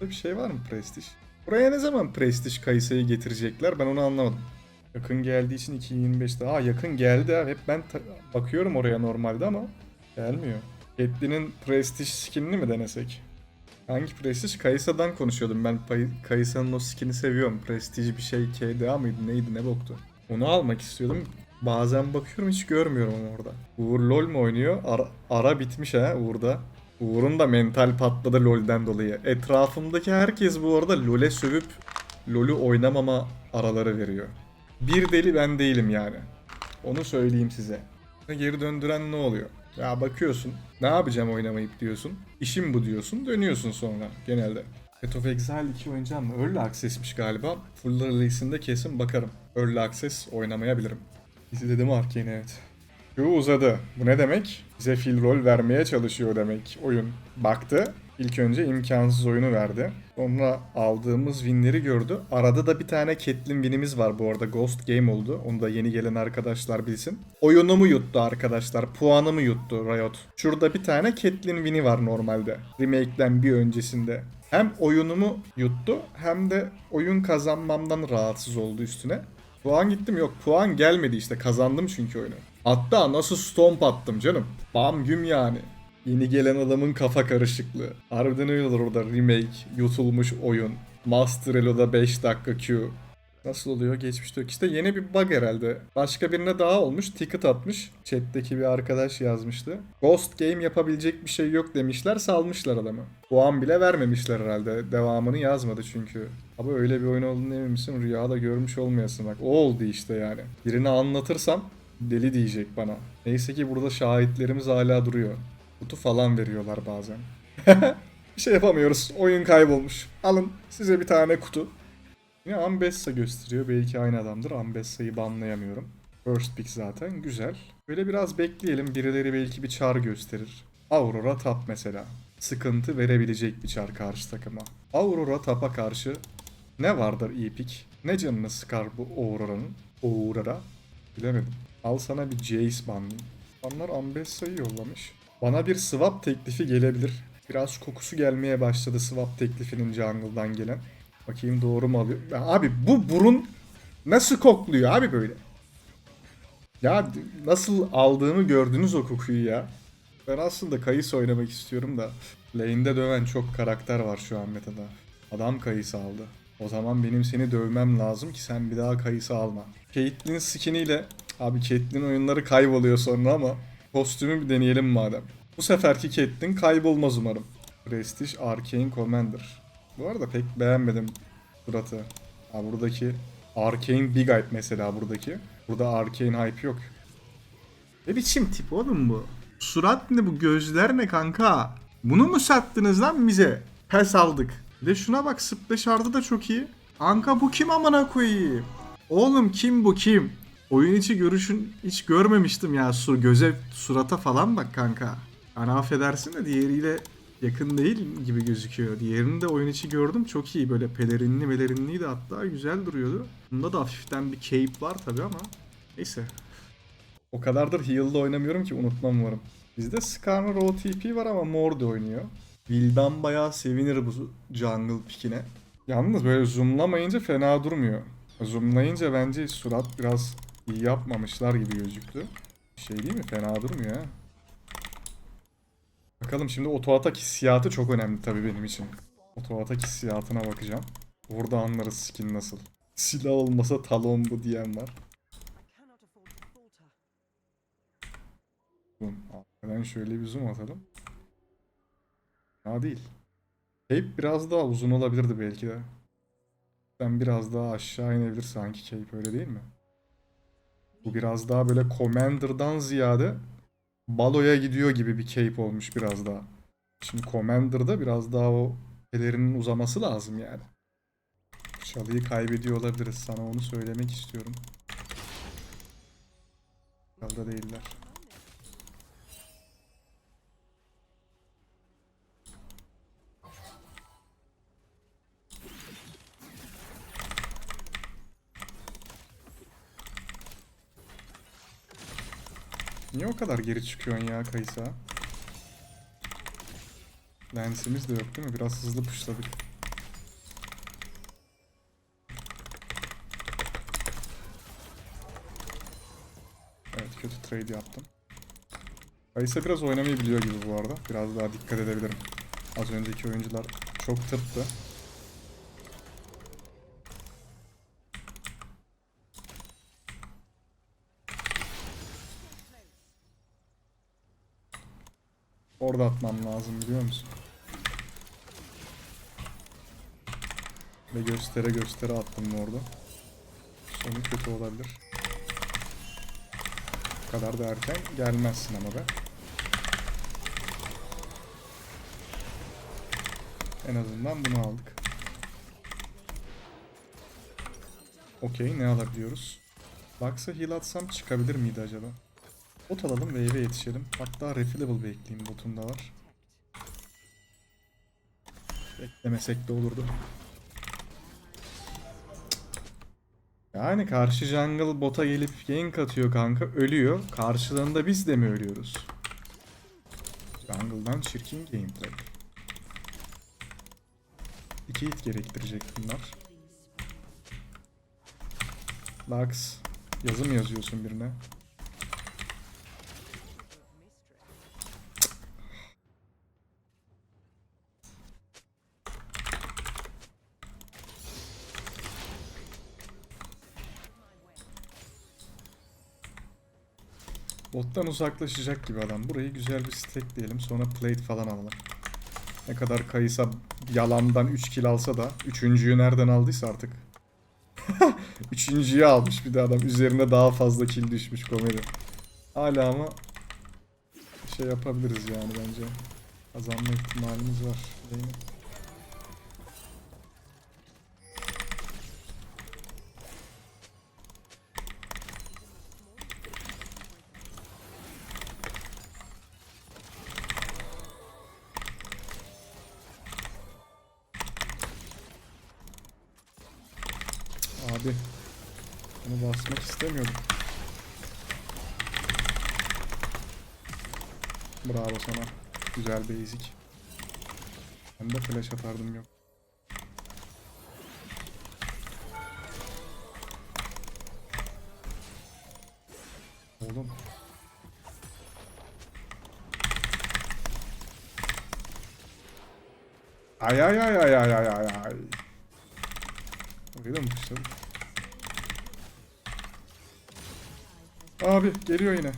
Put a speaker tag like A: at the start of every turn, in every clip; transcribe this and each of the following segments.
A: Burada bir şey var mı prestij? Buraya ne zaman prestij Kayısı'yı getirecekler ben onu anlamadım. Yakın geldiği için 2.25'te. Aa yakın geldi abi. Hep ben bakıyorum oraya normalde ama gelmiyor. Caitlyn'in prestij skinini mi denesek? Hangi prestij? Kayısa'dan konuşuyordum. Ben Kayısa'nın o skin'i seviyorum. Prestij bir şey KDA mıydı neydi ne boktu. Onu almak istiyordum. Bazen bakıyorum hiç görmüyorum onu orada. Uğur LoL mu oynuyor? Ara, ara bitmiş ha Uğur'da. Uğur'un da mental patladı LoL'den dolayı. Etrafımdaki herkes bu arada LoL'e sövüp LoL'ü oynamama araları veriyor. Bir deli ben değilim yani. Onu söyleyeyim size. Geri döndüren ne oluyor? Ya bakıyorsun, ne yapacağım oynamayıp diyorsun. İşim bu diyorsun, dönüyorsun sonra genelde. Path of Exile 2 oynayacağım mı? Early Access'miş galiba. Full release'inde kesin bakarım. Early Access oynamayabilirim. İzledim Arkane evet. Şu uzadı. Bu ne demek? Bize fill rol vermeye çalışıyor demek oyun. Baktı. İlk önce imkansız oyunu verdi. Sonra aldığımız winleri gördü. Arada da bir tane Caitlyn winimiz var bu arada. Ghost Game oldu. Onu da yeni gelen arkadaşlar bilsin. Oyunumu yuttu arkadaşlar. Puanımı yuttu Riot. Şurada bir tane Caitlyn win'i var normalde. Remake'den bir öncesinde. Hem oyunumu yuttu hem de oyun kazanmamdan rahatsız oldu üstüne. Puan gittim yok puan gelmedi işte kazandım çünkü oyunu. Hatta nasıl stomp attım canım. Bam güm yani. Yeni gelen adamın kafa karışıklığı. Harbiden öyle olur orada remake, yutulmuş oyun. Master Elo'da 5 dakika Q. Nasıl oluyor? Geçmişte yok. İşte yeni bir bug herhalde. Başka birine daha olmuş. Ticket atmış. Chat'teki bir arkadaş yazmıştı. Ghost Game yapabilecek bir şey yok demişler. Salmışlar adamı. Puan bile vermemişler herhalde. Devamını yazmadı çünkü. Abi öyle bir oyun olduğunu emin misin? Rüyada görmüş olmayasın bak. O oldu işte yani. Birine anlatırsam deli diyecek bana. Neyse ki burada şahitlerimiz hala duruyor. Kutu falan veriyorlar bazen. bir şey yapamıyoruz. Oyun kaybolmuş. Alın size bir tane kutu. Yine Ambessa gösteriyor. Belki aynı adamdır. Ambessa'yı banlayamıyorum. First pick zaten. Güzel. Böyle biraz bekleyelim. Birileri belki bir çar gösterir. Aurora tap mesela. Sıkıntı verebilecek bir çar karşı takıma. Aurora tapa karşı ne vardır iyi pick? Ne canını sıkar bu Aurora'nın? Aurora? Bilemedim. Al sana bir Jace banlayayım. Onlar Ambessa'yı yollamış. Bana bir swap teklifi gelebilir. Biraz kokusu gelmeye başladı swap teklifinin jungle'dan gelen. Bakayım doğru mu alıyor? Ya abi bu burun nasıl kokluyor abi böyle? Ya nasıl aldığımı gördünüz o kokuyu ya. Ben aslında kayısı oynamak istiyorum da. Lane'de döven çok karakter var şu an metada. Adam kayısı aldı. O zaman benim seni dövmem lazım ki sen bir daha kayısı alma. Caitlyn skiniyle abi Caitlyn oyunları kayboluyor sonra ama kostümü bir deneyelim madem. Bu seferki Caitlyn kaybolmaz umarım. Prestige Arcane Commander. Bu arada pek beğenmedim suratı. Ha buradaki Arcane Big Hype mesela buradaki. Burada Arcane Hype yok. Ne biçim tip oğlum bu? Surat ne bu gözler ne kanka? Bunu mu sattınız lan bize? Pes aldık. Bir de şuna bak splash ardı da çok iyi. Kanka bu kim amına koyayım? Oğlum kim bu kim? Oyun içi görüşün hiç görmemiştim ya. Su göze surata falan bak kanka. Hani affedersin de diğeriyle yakın değil gibi gözüküyor. Diğerini de oyun içi gördüm çok iyi. Böyle pelerinli melerinliydi hatta güzel duruyordu. Bunda da hafiften bir cape var tabi ama. Neyse. O kadardır heal'da oynamıyorum ki unutmam umarım. Bizde Skarner OTP var ama Mord oynuyor. Vildan bayağı sevinir bu jungle pikine. Yalnız böyle zoomlamayınca fena durmuyor. Zoomlayınca bence surat biraz iyi yapmamışlar gibi gözüktü. Şey değil mi? Fena durmuyor ha. Bakalım şimdi oto atak hissiyatı çok önemli tabii benim için. Oto atak hissiyatına bakacağım. Orada anlarız skin nasıl. Silah olmasa talon bu diyen var. Arkadan şöyle bir zoom atalım. Ha değil. Cape biraz daha uzun olabilirdi belki de. Sen biraz daha aşağı inebilir sanki Cape öyle değil mi? Bu biraz daha böyle Commander'dan ziyade Balo'ya gidiyor gibi bir cape olmuş biraz daha. Şimdi Commander'da biraz daha o pelerinin uzaması lazım yani. Çalıyı kaybediyor olabiliriz. Sana onu söylemek istiyorum. Çalda değiller. Niye o kadar geri çıkıyorsun ya Kaysa? Lensimiz de yok değil mi? Biraz hızlı pushladık. Evet kötü trade yaptım. Kaysa biraz oynamayı biliyor gibi bu arada. Biraz daha dikkat edebilirim. Az önceki oyuncular çok tırttı. Orada atmam lazım biliyor musun? Ve göstere göstere attım orada. Sonu kötü olabilir. Bu kadar da erken gelmezsin ama be. En azından bunu aldık. Okey ne alabiliyoruz? Lux'a heal atsam çıkabilir miydi acaba? Bot alalım ve eve yetişelim. Hatta refillable bekleyeyim botunda var. Beklemesek de olurdu. Yani karşı jungle bota gelip gank atıyor kanka ölüyor. Karşılığında biz de mi ölüyoruz? Jungle'dan çirkin gameplay. İki hit gerektirecek bunlar. Lux yazı mı yazıyorsun birine? Bottan uzaklaşacak gibi adam. Burayı güzel bir stack diyelim. Sonra plate falan alalım. Ne kadar kayısa yalandan 3 kill alsa da üçüncüyü nereden aldıysa artık. Üçüncüyü almış bir de adam. Üzerine daha fazla kill düşmüş komedi. Hala ama şey yapabiliriz yani bence. Kazanma ihtimalimiz var. Değil mi? Basmak istemiyordum. Bravo sana. Güzel basic. Ben de flash atardım yok. Oğlum. Ay ay ay ay ay ay ay ay. Orayı da mı tuşladım? Abi geliyor yine.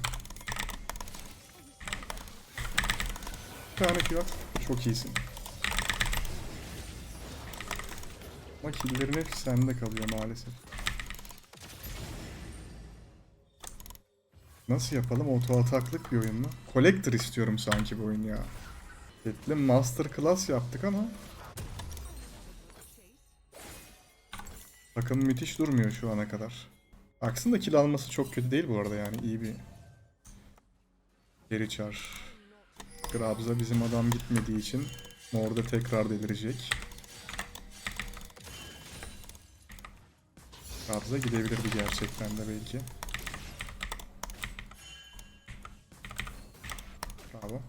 A: Bir tane kill at. Çok iyisin. Ama killerin hepsi sende kalıyor maalesef. Nasıl yapalım? Auto ataklık bir oyun mu? Collector istiyorum sanki bu oyun ya. Caitlyn Master Class yaptık ama Takım müthiş durmuyor şu ana kadar. Aksında kill alması çok kötü değil bu arada yani iyi bir geri çar. Grabs'a bizim adam gitmediği için orada tekrar delirecek. Grabs'a gidebilirdi gerçekten de belki. Bravo.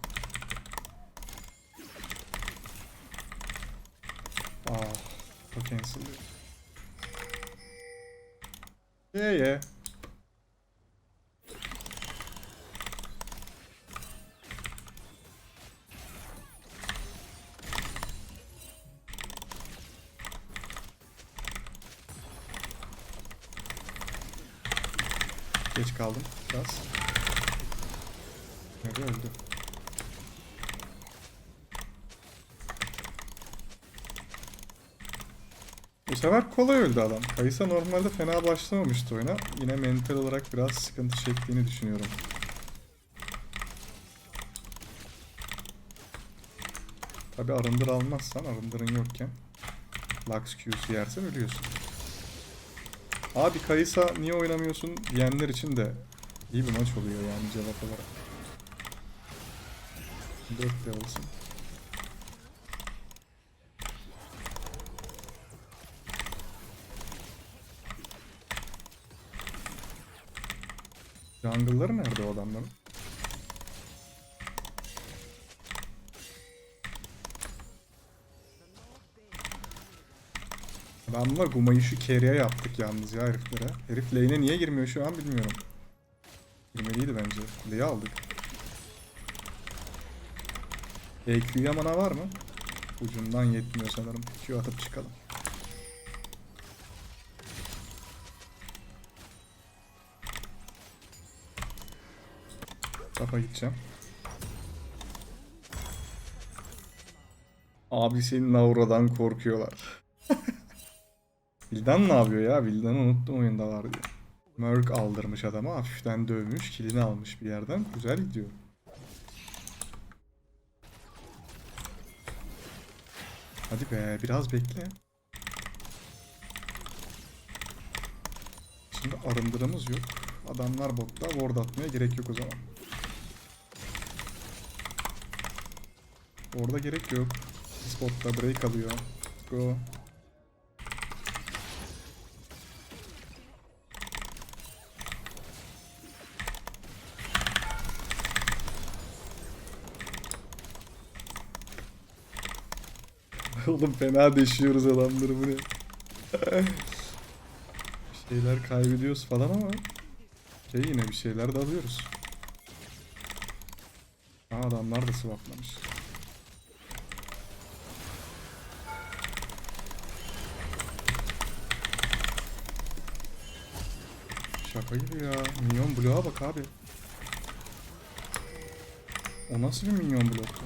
A: Nerede öldü? Bu sefer kolay öldü adam. Kayısa normalde fena başlamamıştı oyuna. Yine mental olarak biraz sıkıntı çektiğini düşünüyorum. Tabi arındır almazsan arındırın yokken Lux Q'su yersen ölüyorsun. Abi Kayısa niye oynamıyorsun diyenler için de iyi bir maç oluyor yani cevap olarak. 4 level'sın. Jungle'ları nerede o adamların? Adamlar Guma'yı şu carry'e yaptık yalnız ya heriflere. Herif lane'e niye girmiyor şu an bilmiyorum. Girmeliydi bence. Kuleyi aldık. EQ'ya mana var mı? Ucundan yetmiyor sanırım. Q atıp çıkalım. Tapa gideceğim. Abi senin Aura'dan korkuyorlar. Vildan ne yapıyor ya? Vildan'ı unuttum oyunda var diye. Merc aldırmış adama. Hafiften dövmüş. Kilini almış bir yerden. Güzel gidiyor. Hadi be biraz bekle. Şimdi arındırımız yok. Adamlar botta. Ward atmaya gerek yok o zaman. Orada gerek yok. Spotta break alıyor. Go. Oğlum fena deşiyoruz adamları bu ne? bir şeyler kaybediyoruz falan ama şey yine bir şeyler de alıyoruz. Aa, adamlar da swaplamış. Şaka gibi ya. Minyon bloğa bak abi. O nasıl bir minyon bloktu?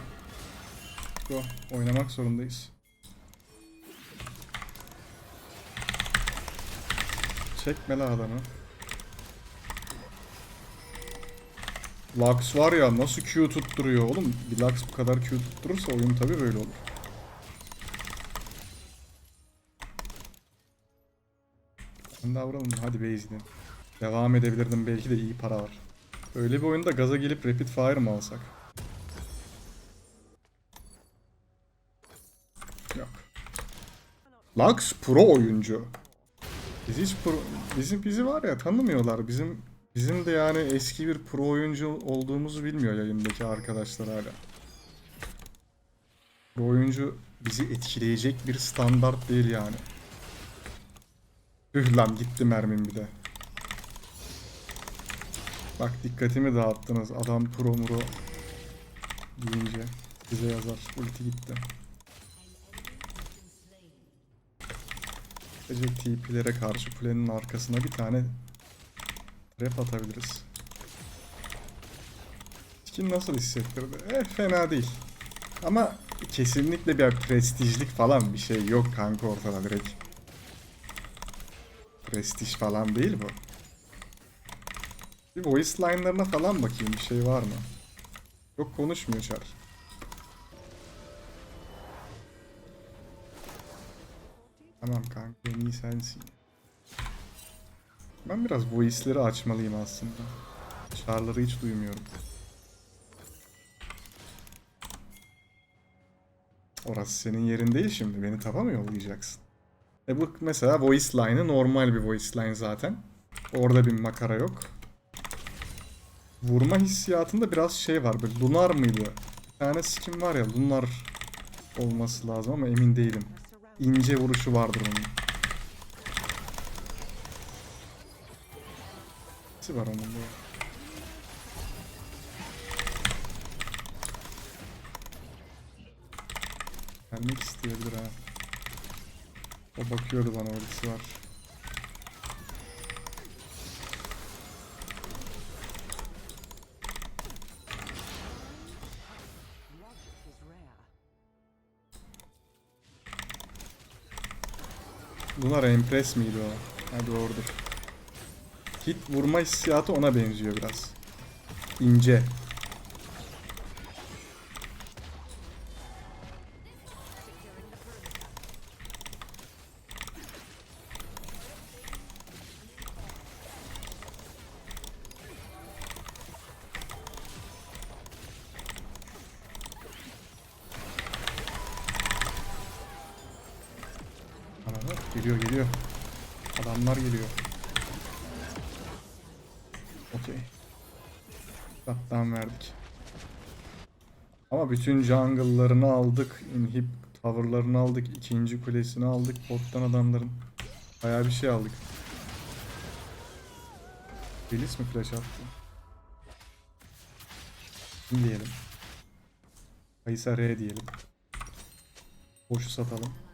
A: Go. Oynamak zorundayız. Çekme la adamı. Lux var ya nasıl Q tutturuyor oğlum. Bir Lux bu kadar Q tutturursa oyun tabi böyle olur. Ben davranın hadi base'den. Devam edebilirdim belki de iyi para var. Öyle bir oyunda gaza gelip rapid fire mı alsak? Yok. Lux pro oyuncu. Biz hiç pro, bizim bizi var ya tanımıyorlar. Bizim bizim de yani eski bir pro oyuncu olduğumuzu bilmiyor yayındaki arkadaşlar hala. Pro oyuncu bizi etkileyecek bir standart değil yani. Üh lan gitti mermim bir de. Bak dikkatimi dağıttınız. Adam pro muro deyince bize yazar. Ulti gitti. Sadece TP'lere karşı kulenin arkasına bir tane trap atabiliriz. Skin nasıl hissettirdi? Eh fena değil. Ama kesinlikle bir prestijlik falan bir şey yok kanka ortada direkt. Prestij falan değil bu. Bir voice line'larına falan bakayım bir şey var mı? Yok konuşmuyor Char. Tamam kanka iyi sensin. Ben biraz voice'leri açmalıyım aslında. Char'ları hiç duymuyorum. Orası senin yerin değil şimdi. Beni taba mı yollayacaksın? E bu mesela voice line'ı normal bir voice line zaten. Orada bir makara yok. Vurma hissiyatında biraz şey var. Böyle Lunar mıydı? Bir tane skin var ya Lunar olması lazım ama emin değilim. İnce vuruşu vardır onun. Nesi var onun da? Gelmek isteyebilir ha. O bakıyordu bana ultisi var. Lunar Empress miydi o? Ha doğrudur. Hit vurma hissiyatı ona benziyor biraz. İnce. Geliyor geliyor. Adamlar geliyor. Okey. Shutdown verdik. Ama bütün jungle'larını aldık. Inhib tower'larını aldık. ikinci kulesini aldık. Bottan adamların. Bayağı bir şey aldık. Bilis mi flash attı? diyelim. Kayısa R diyelim. Boşu satalım.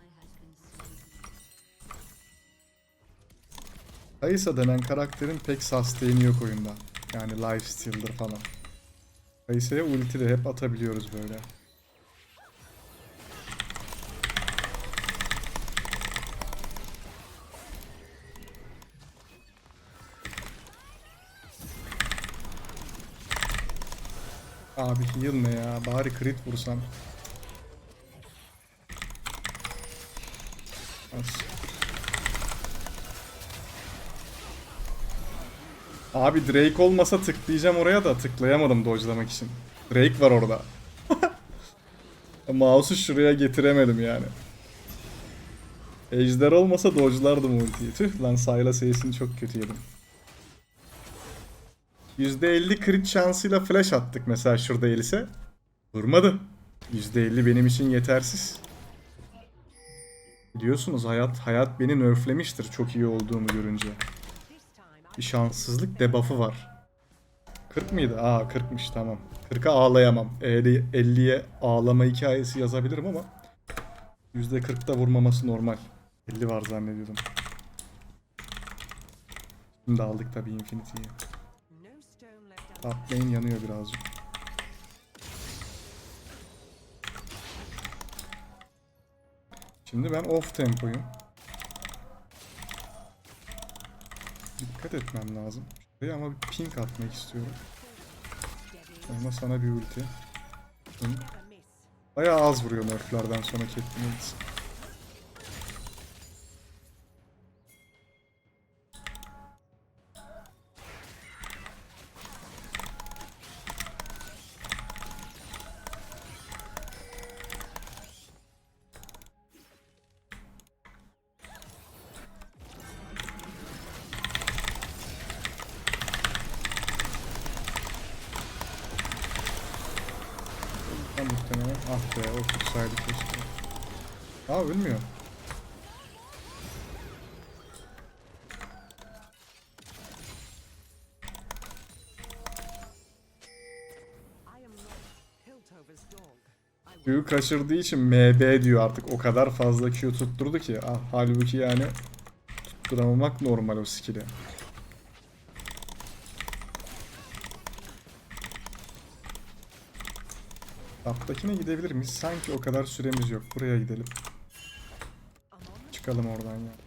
A: Kayısa denen karakterin pek sustain'i yok oyunda. Yani lifesteal'dır falan. Kayısa'ya ulti de hep atabiliyoruz böyle. Abi heal ne ya? Bari crit vursam. Abi Drake olmasa tıklayacağım oraya da tıklayamadım dodge'lamak için. Drake var orada. Mouse'u şuraya getiremedim yani. Ejder olmasa dodge'lardım ultiyi. Tüh lan Syla sayısını çok kötü yedim. %50 crit şansıyla flash attık mesela şurada Elis'e. Vurmadı. %50 benim için yetersiz. Biliyorsunuz hayat hayat beni nerflemiştir çok iyi olduğumu görünce. Bir şanssızlık debuff'ı var. 40 mıydı? Aa 40'mış tamam. 40'a ağlayamam. 50 50'ye ağlama hikayesi yazabilirim ama %40'da vurmaması normal. 50 var zannediyordum. Şimdi aldık tabii Infinity'yi. Top lane yanıyor birazcık. Şimdi ben off tempoyum. Dikkat etmem lazım. Şuraya ama bir pink atmak istiyorum. Sonra sana bir ulti. Bayağı az vuruyor nerflerden sonra ultisi. Q'yu kaçırdığı için MB diyor artık o kadar fazla Q tutturdu ki. Ah, halbuki yani tutturamamak normal o skill'i. Taptakine gidebilir miyiz? Sanki o kadar süremiz yok. Buraya gidelim. Çıkalım oradan ya.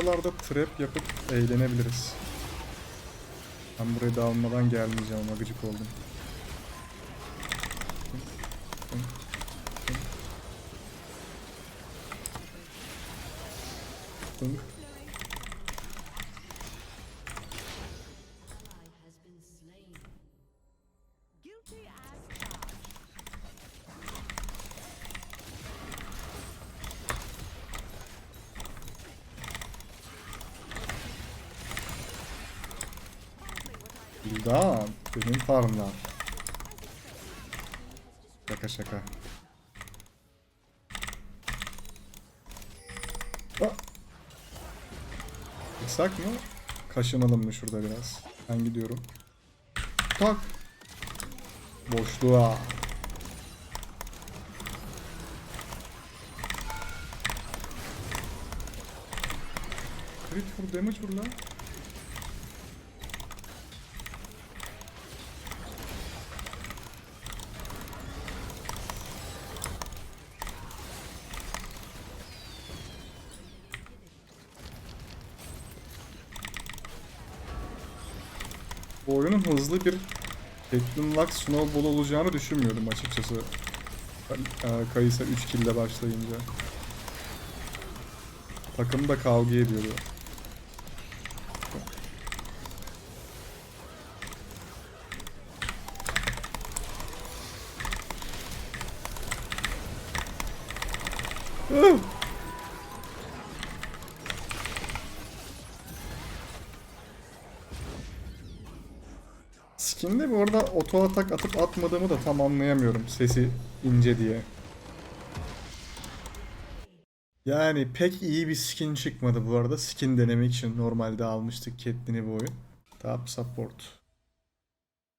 A: Buralarda trap yapıp eğlenebiliriz. Ben buraya dağılmadan gelmeyeceğim ama gıcık oldum. Dunk. Bildan, benim farmlar. Şaka şaka. Çıksak mı? Kaşınalım mı şurada biraz? Ben gidiyorum. Tak. Boşluğa. Crit vur damage vur lan. Hızlı bir Lux Snowball olacağını düşünmüyordum açıkçası. E, Kayısa 3 kill'le başlayınca. Takım da kavga ediyordu. Ah! Bu arada oto atak atıp atmadığımı da tam anlayamıyorum sesi ince diye. Yani pek iyi bir skin çıkmadı bu arada. Skin denemek için normalde almıştık Catelyn'i bu oyun. Top support.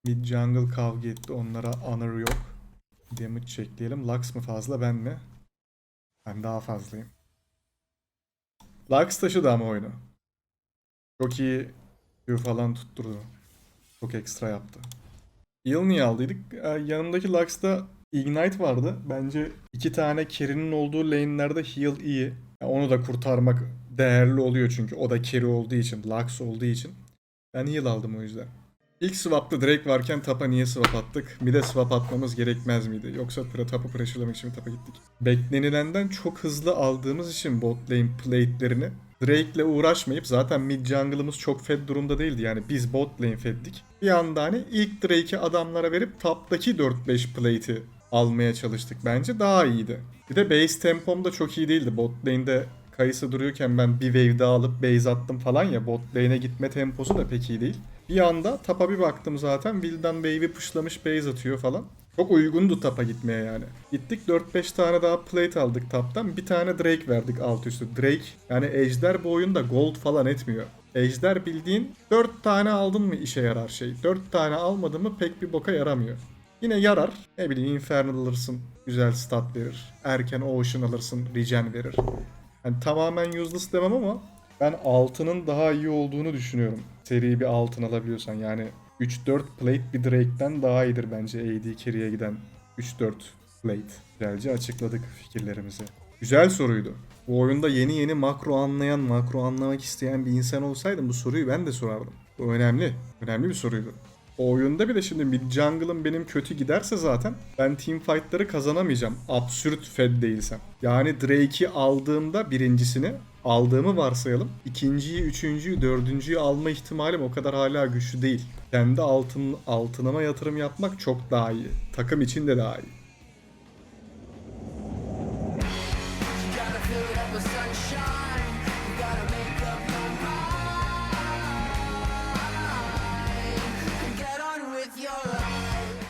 A: Mid jungle kavga etti. Onlara honor yok. Damage çekleyelim. Lux mı fazla ben mi? Ben daha fazlayım. Lux taşıdı ama oyunu. Çok iyi Q falan tutturdu. Çok ekstra yaptı. Heal niye aldıydık? Ee, yanımdaki Lux'ta Ignite vardı. Bence iki tane carry'nin olduğu lane'lerde heal iyi. Ya onu da kurtarmak değerli oluyor çünkü. O da carry olduğu için, Lux olduğu için. Ben heal aldım o yüzden. İlk swap'ta Drake varken tapa niye swap attık? Bir de swap atmamız gerekmez miydi? Yoksa pra tapı pressure'lamak için mi tapa gittik? Beklenilenden çok hızlı aldığımız için bot lane plate'lerini Drake'le uğraşmayıp zaten mid jungle'ımız çok fed durumda değildi. Yani biz bot lane feddik. Bir anda hani ilk Drake'i adamlara verip top'taki 4-5 plate'i almaya çalıştık. Bence daha iyiydi. Bir de base tempom da çok iyi değildi. Bot lane'de Kayısı duruyorken ben bir wave daha alıp base attım falan ya bot lane'e gitme temposu da pek iyi değil. Bir anda tapa bir baktım zaten Wildan wave'i pushlamış base atıyor falan. Çok uygundu tapa gitmeye yani. Gittik 4-5 tane daha plate aldık taptan. Bir tane Drake verdik alt üstü. Drake yani Ejder bu oyunda gold falan etmiyor. Ejder bildiğin 4 tane aldın mı işe yarar şey. 4 tane almadın mı pek bir boka yaramıyor. Yine yarar. Ne bileyim Infernal alırsın. Güzel stat verir. Erken Ocean alırsın. Regen verir. Yani tamamen useless demem ama ben altının daha iyi olduğunu düşünüyorum. Seri bir altın alabiliyorsan yani 3-4 plate bir Drake'den daha iyidir bence AD carry'e giden 3-4 plate. Güzelce açıkladık fikirlerimizi. Güzel soruydu. Bu oyunda yeni yeni makro anlayan, makro anlamak isteyen bir insan olsaydım bu soruyu ben de sorardım. Bu önemli. Önemli bir soruydu. O oyunda bile şimdi mid jungle'ım benim kötü giderse zaten ben team fight'ları kazanamayacağım. Absürt fed değilsem. Yani Drake'i aldığımda birincisini aldığımı varsayalım. İkinciyi, üçüncüyü, dördüncüyü alma ihtimalim o kadar hala güçlü değil. Kendi altın, altınıma yatırım yapmak çok daha iyi. Takım için de daha iyi.